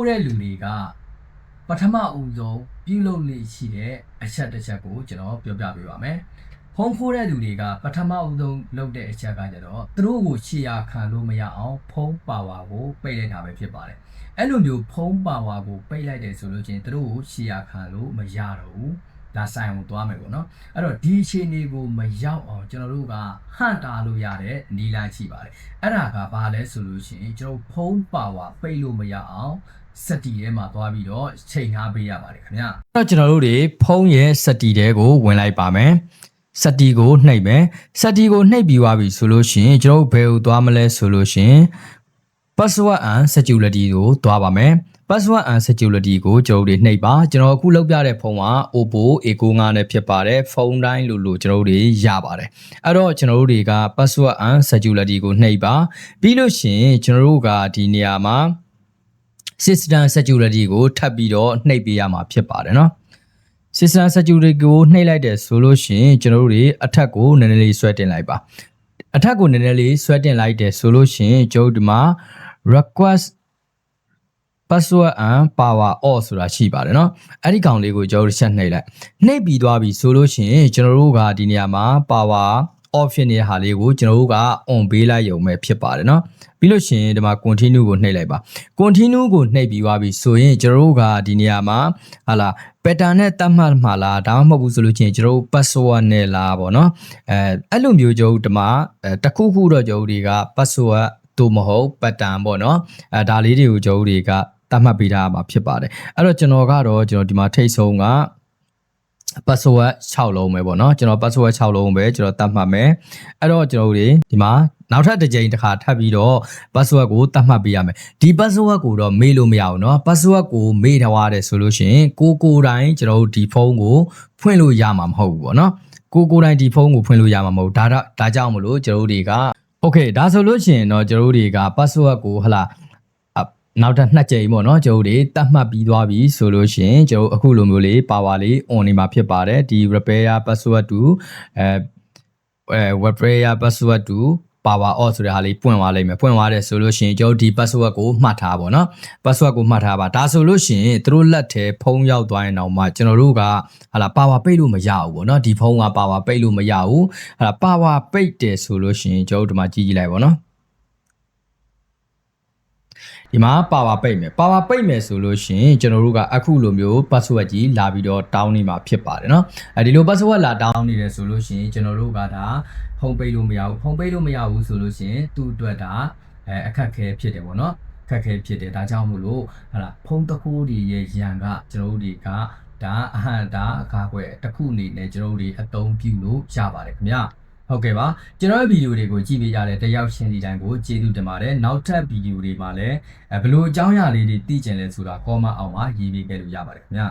ပို့တဲ့လူတွေကပထမဦးဆုံးပြုလုပ်လေ့ရှိတဲ့အချက်တစ်ချက်ကိုကျွန်တော်ပြောပြပေးပါမယ်ဖုံးဖိုးတဲ့လူတွေကပထမဦးဆုံးလုပ်တဲ့အချက်ကကြတော့သူတို့ကိုရှေ့ရခံလို့မရအောင်ဖုံးပါဝါကိုပိတ်လိုက်တာပဲဖြစ်ပါတယ်အဲ့လိုမျိုးဖုံးပါဝါကိုပိတ်လိုက်တယ်ဆိုလို့ချင်းသူတို့ကိုရှေ့ရခံလို့မရတော့ဘူး ဒါဆိုင်ကိုသွားမယ်ပေါ့နော်အဲ့တော့ဒီအခြေအနေကိုမရောက်အောင်ကျွန်တော်တို့ကဟန့်တာလို့ရတဲ့နီလန်းရှိပါတယ်အဲ့ဒါကဘာလဲဆိုလို့ရှိရင်ကျွန်တော်ဖုံးပါဝါပိတ်လို့မရအောင်စက်တီထဲမှာသွားပြီးတော့ချိန်ထားပေးရပါတယ်ခင်ဗျအဲ့တော့ကျွန်တော်တို့တွေဖုံးရဲ့စက်တီထဲကိုဝင်လိုက်ပါမယ်စက်တီကိုနှိပ်မယ်စက်တီကိုနှိပ်ပြီးသွားပြီဆိုလို့ရှိရင်ကျွန်တော်တို့ဘယ်ကိုသွားမလဲဆိုလို့ရှိရင် password and security ကိုသွားပါမယ် password and security ကိုကျွန်တော်တို့နှိပ်ပါကျွန်တော်အခုလောက်ပြတဲ့ဖုန်းက Oppo A95 နဲ့ဖြစ်ပါတယ်ဖုန်းတိုင်းလို့လို့ကျွန်တော်တို့ရပါတယ်အဲ့တော့ကျွန်တော်တို့တွေက password and security ကိုနှိပ်ပါပြီးလို့ရှိရင်ကျွန်တော်တို့ကဒီနေရာမှာ system security ကိုထပ်ပြီးတော့နှိပ်ပေးရမှာဖြစ်ပါတယ်เนาะ system security ကိုနှိပ်လိုက်တယ်ဆိုလို့ရှိရင်ကျွန်တော်တို့တွေအထက်ကိုနည်းနည်းလေးဆွဲတင်လိုက်ပါအထက်ကိုနည်းနည်းလေးဆွဲတင်လိုက်တယ်ဆိုလို့ရှိရင်ကျွန်တော်တို့ဒီမှာ request password and power off ဆိုတာရှိပါတယ်เนาะအဲ့ဒီကောင်လေးကိုကျွန်တော်တို့ချက်နှိပ်လိုက်နှိပ်ပြီးသွားပြီဆိုလို့ရှိရင်ကျွန်တော်တို့ကဒီနေရာမှာ power off ဖြစ်နေတဲ့ဟာလေးကိုကျွန်တော်တို့က on ပေးလိုက်ရုံပဲဖြစ်ပါတယ်เนาะပြီးလို့ရှိရင်ဒီမှာ continue ကိုနှိပ်လိုက်ပါ continue ကိုနှိပ်ပြီးသွားပြီဆိုရင်ကျွန်တော်တို့ကဒီနေရာမှာဟာလာ pattern နဲ့တတ်မှတ်မှာလားဒါမှမဟုတ်ဘူးဆိုလို့ချင်းကျွန်တော်တို့ password နဲ့လားပေါ့နော်အဲအဲ့လိုမျိုးကျွန်တော်တို့ဒီမှာအဲတစ်ခုခုတော့ကျွန်တော်တို့တွေက password တို့မဟုတ် pattern ပေါ့နော်အဲဒါလေးတွေကိုကျွန်တော်တို့တွေကတတ်မှတ်ပေးထားမှာဖြစ်ပါတယ်အဲ့တော့ကျွန်တော်ကတော့ကျွန်တော်ဒီမှာထိတ်ဆုံးက password 6လုံးပဲပေါ့နော်ကျွန်တော် password 6လုံးပဲကျွန်တော်တတ်မှတ်မယ်အဲ့တော့ကျွန်တော်တို့တွေဒီမှာနောက်ထပ်တစ်ကြိမ်တစ်ခါထပ်ပြီးတော့ password ကိုတတ်မှတ်ပေးရမယ်ဒီ password ကိုတော့မေ့လို့မရဘူးเนาะ password ကိုမေ့ထားရတယ်ဆိုလို့ရှိရင်ကိုကိုယ်တိုင်ကျွန်တော်တို့ဒီဖုန်းကိုဖွင့်လို့ရမှာမဟုတ်ဘူးပေါ့เนาะကိုကိုယ်တိုင်ဒီဖုန်းကိုဖွင့်လို့ရမှာမဟုတ်ဒါတော့ဒါကြောင့်မလို့ကျွန်တော်တို့တွေက okay ဒါဆိုလို့ရှိရင်တော့ကျွန်တော်တို့တွေက password ကိုဟလာအနောက်ထပ်နှစ်ကြိမ်ပေါ့နော်ကျွန်တော်တို့တွေတတ်မှတ်ပြီးသွားပြီဆိုလို့ရှိရင်ကျွန်တော်အခုလိုမျိုးလေး power လေး on နေမှာဖြစ်ပါတယ်ဒီ repair password to အဲအဲ web player password to power off ဆိုတဲ့ဟာလေးပွင့်သွားလိမ့်မယ်ပွင့်သွားတယ်ဆိုလို့ရှိရင်ကျွန်တော်ဒီ password ကိုမှတ်ထားပါတော့ password ကိုမှတ်ထားပါဒါဆိုလို့ရှိရင်သူတို့လက်ထဲဖုန်းရောက်သွားရင်တော့မှကျွန်တော်တို့ကဟာလာ power ပိတ်လို့မရဘူးပေါ့နော်ဒီဖုန်းက power ပိတ်လို့မရဘူးဟာလာ power ပိတ်တယ်ဆိုလို့ရှိရင်ကျွန်တော်တို့ဒီမှာကြည့်ကြည့်လိုက်ပါတော့ ဒီမှာ power ပိတ်မယ် power ပိတ်မယ်ဆိုလို့ရှိရင်ကျွန်တော်တို့ကအခုလိုမျိုး password ကြီးလာပြီးတော့တောင်းနေမှာဖြစ်ပါတယ်เนาะအဲဒီလို password လာတောင်းနေတယ်ဆိုလို့ရှိရင်ကျွန်တော်တို့ကဒါဖုန်းပိတ်လို့မရဘူးဖုန်းပိတ်လို့မရဘူးဆိုလို့ရှိရင်သူ့အတွက်ဒါအဲအခက်ခဲဖြစ်တယ်ပေါ့เนาะအခက်ခဲဖြစ်တယ်ဒါကြောင့်မို့လို့ဟာလာဖုန်းတစ်ခုဒီရဲ့ရန်ကကျွန်တော်တို့တွေကဒါအဟံဒါအကားကွယ်တစ်ခုအနေနဲ့ကျွန်တော်တို့တွေအသုံးပြုလို့ရပါတယ်ခင်ဗျာ ဟုတ်ကဲ့ပါကျွန်တော်ရဲ့ဗီဒီယိုတွေကိုကြည့်ပေးကြတဲ့တယောက်ချင်းစီတိုင်းကိုကျေးဇူးတင်ပါတယ်နောက်ထပ်ဗီဒီယိုတွေမှာလည်းအဲဘယ်လိုအကြောင်းအရာလေးတွေသိကျင်လဲဆိုတာ comment အောင်မှာရေးပေးခဲ့လို့ရပါတယ်ခင်ဗျာ